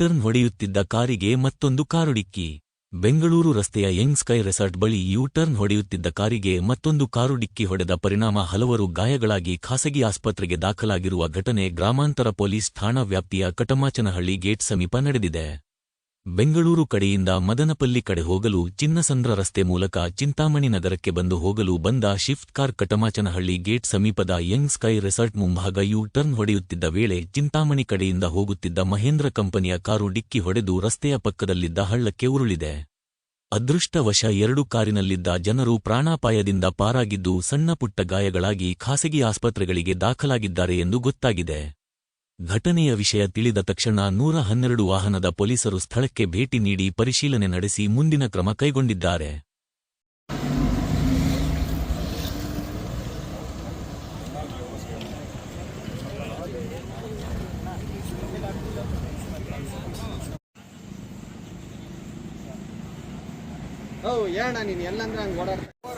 U-turn ಹೊಡೆಯುತ್ತಿದ್ದ ಕಾರಿಗೆ ಮತ್ತೊಂದು ಕಾರು ಡಿಕ್ಕಿ. ಬೆಂಗಳೂರು ರಸ್ತೆಯ ಯಂಗ್ ಸ್ಕೈ ರೆಸಾರ್ಟ್ ಬಳಿ ಯೂಟರ್ನ್ ಹೊಡೆಯುತ್ತಿದ್ದ ಕಾರಿಗೆ ಮತ್ತೊಂದು ಕಾರು ಡಿಕ್ಕಿ ಹೊಡೆದ ಪರಿಣಾಮ ಹಲವರು ಗಾಯಗಳಾಗಿ ಖಾಸಗಿ ಆಸ್ಪತ್ರೆಗೆ ದಾಖಲಾಗಿರುವ ಘಟನೆ ಗ್ರಾಮಾಂತರ ಪೊಲೀಸ್ ಠಾಣಾ ವ್ಯಾಪ್ತಿಯ ಕಟಮಾಚನಹಳ್ಳಿ ಗೇಟ್ ಸಮೀಪ ನಡೆದಿದೆ. ಬೆಂಗಳೂರು ಕಡೆಯಿಂದ ಮದನಪಲ್ಲಿ ಕಡೆ ಹೋಗಲು ಚಿನ್ನಸಂದ್ರ ರಸ್ತೆ ಮೂಲಕ ಚಿಂತಾಮಣಿ ನಗರಕ್ಕೆ ಬಂದು ಹೋಗಲು ಬಂದ ಶಿಫ್ಟ್ ಕಾರ್ ಕಟಮಾಚನಹಳ್ಳಿ ಗೇಟ್ ಸಮೀಪದ ಯಂಗ್ ಸ್ಕೈ ರೆಸಾರ್ಟ್ ಮುಂಭಾಗ ಯು ಟರ್ನ್ ಹೊಡೆಯುತ್ತಿದ್ದ ವೇಳೆ ಚಿಂತಾಮಣಿ ಕಡೆಯಿಂದ ಹೋಗುತ್ತಿದ್ದ ಮಹೇಂದ್ರ ಕಂಪನಿಯ ಕಾರು ಡಿಕ್ಕಿ ಹೊಡೆದು ರಸ್ತೆಯ ಪಕ್ಕದಲ್ಲಿದ್ದ ಹಳ್ಳಕ್ಕೆ ಉರುಳಿದೆ. ಅದೃಷ್ಟವಶ ಎರಡು ಕಾರಿನಲ್ಲಿದ್ದ ಜನರು ಪ್ರಾಣಾಪಾಯದಿಂದ ಪಾರಾಗಿದ್ದು ಸಣ್ಣಪುಟ್ಟ ಗಾಯಗಳಾಗಿ ಖಾಸಗಿ ಆಸ್ಪತ್ರೆಗಳಿಗೆ ದಾಖಲಾಗಿದ್ದಾರೆ ಎಂದು ಗೊತ್ತಾಗಿದೆ. ಘಟನೆಯ ವಿಷಯ ತಿಳಿದ ತಕ್ಷಣ ನೂರ ಹನ್ನೆರಡು ವಾಹನದ ಪೊಲೀಸರು ಸ್ಥಳಕ್ಕೆ ಭೇಟಿ ನೀಡಿ ಪರಿಶೀಲನೆ ನಡೆಸಿ ಮುಂದಿನ ಕ್ರಮ ಕೈಗೊಂಡಿದ್ದಾರೆ.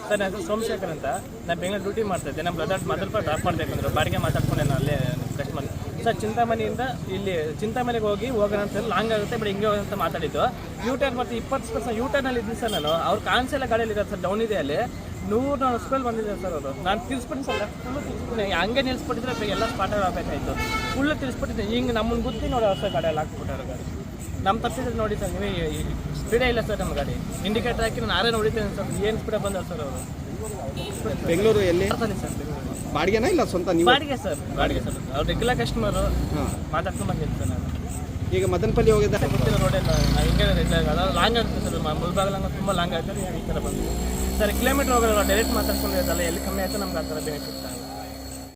ಸರ್ ನಾನು ಸೋಮಶೇಖರ್ ಅಂತ. ನಾನು ಬೆಂಗಳೂರು ಡ್ಯೂಟಿ ಮಾಡ್ತಾ ಇದ್ದೆ. ನಮ್ಮ ಬ್ರದರ್ ಮೊದಲು ಡ್ರಾಪ್ ಮಾಡ್ಬೇಕಂದ್ರೆ ಬಾಡಿಗೆ ಮಾತಾಡ್ಕೊಂಡೆ ನಾನು ಅಲ್ಲೇ ಸರ್, ಚಿಂತಾಮಣಿಯಿಂದ ಇಲ್ಲಿ ಚಿಂತಾಮಣಿಗೆ ಹೋಗಿ ಹೋಗೋಣ ಅಂತ ಲಾಂಗ್ ಆಗುತ್ತೆ ಬಟ್ ಹಿಂಗೆ ಹೋಗೋಣ ಅಂತ ಮಾತಾಡಿದ್ದು. ಯೂ ಟರ್ನ್ ಮತ್ತು ಇಪ್ಪತ್ತು ಪರ್ಸೆಂಟ್ ಯೂ ಟರ್ನಲ್ಲಿ ಇದ್ದೀನಿ ಸರ್ ನಾನು. ಅವ್ರು ಕಾಣಿಸಲ್ಲ ಗಾಡಿಯಲ್ಲಿ ಇರೋದು ಸರ್ ಡೌನ್ ಇದೆ ಅಲ್ಲಿ. ನೂರು ನಾನು ಸ್ಕೂಲ್ ಬಂದಿದ್ದೆ ಸರ್ ಅವರು. ನಾನು ತಿಳಿಸ್ಬಿಟ್ಟು ಸರ್ ಫುಲ್ಲು ಹಂಗೆ ನಿಲ್ಲಿಸ್ಬಿಟ್ಟಿದ್ರೆ ಬೇಗ ಎಲ್ಲ ಸ್ಪಾಟ್ ಆಗಬೇಕಾಯ್ತು ಫುಲ್ಲು ತಿಳಿಸ್ಬಿಟ್ಟಿದ್ದೆ ಹಿಂಗೆ ನಮ್ಮನ್ನು ಗುತ್ತಿ ನೋಡಿ ಸರ್ ಗಾಡಿಯಲ್ಲಿ ಹಾಕ್ಬಿಟ್ಟಾರೆ ಗಾಡಿ. ನಮ್ಮ ತಪ್ಪಿದ್ರೆ ನೋಡಿ ಸರ್ ನೀವೇ ಸ್ಪೀಡೇ ಇಲ್ಲ ಸರ್ ನಮ್ಮ ಗಾಡಿ. ಇಂಡಿಕೇಟರ್ ಹಾಕಿ ನಾನು ಆರೇ ನೋಡಿದ್ದೇನೆ ಸರ್ ಏನು ಸ್ಪೀಡ ಬಂದ ಸರ್ ಅವರು? ಬೆಂಗಳೂರು ಎಲ್ಲಿ? ಸರ್. ಬಾಡಿಗೆನಾ ಇಲ್ಲ ಸ್ವಂತ ನೀವು? ಬಾಡಿಗೆ ಸರ್ ಬಾಡಿಗೆ ಸರ್. ಅವ್ರು ರೆಗ್ಯುಲರ್ ಕಸ್ಟಮರು ಮಾತಾಡ್ಕೊಂಡು ಬಂದಿದ್ದು ಸರ್ ನಾನು. ಈಗ ಮದನಪಲ್ಲಿ ಹೋಗಿದ್ದ? ಗೊತ್ತಿಲ್ಲ ರೋಡೆಲ್ಲ ನಾವು ಹಿಂಗೆ ಅದಾದ್ರು ಲಾಂಗ್ ಆಗುತ್ತೆ ಸರ್. ಮುಲ್ಬಾಗಲಂಗ ತುಂಬ ಲಾಂಗ್ ಆಗ್ತದೆ ಈ ಥರ ಬಂದು. ಸರ್ ಕಿಲೋಮೀಟ್ರ್ ಹೋಗೋಲ್ಲ ಡೈರೆಕ್ಟ್ ಮಾತಾಡ್ಕೊಂಡು ಇರೋದಲ್ಲ ಎಲ್ಲಿ ಕಮ್ಮಿ ಆಯಿತು ನಮ್ಗೆ ಆ ಥರ ಬೆನಿಫಿಟ್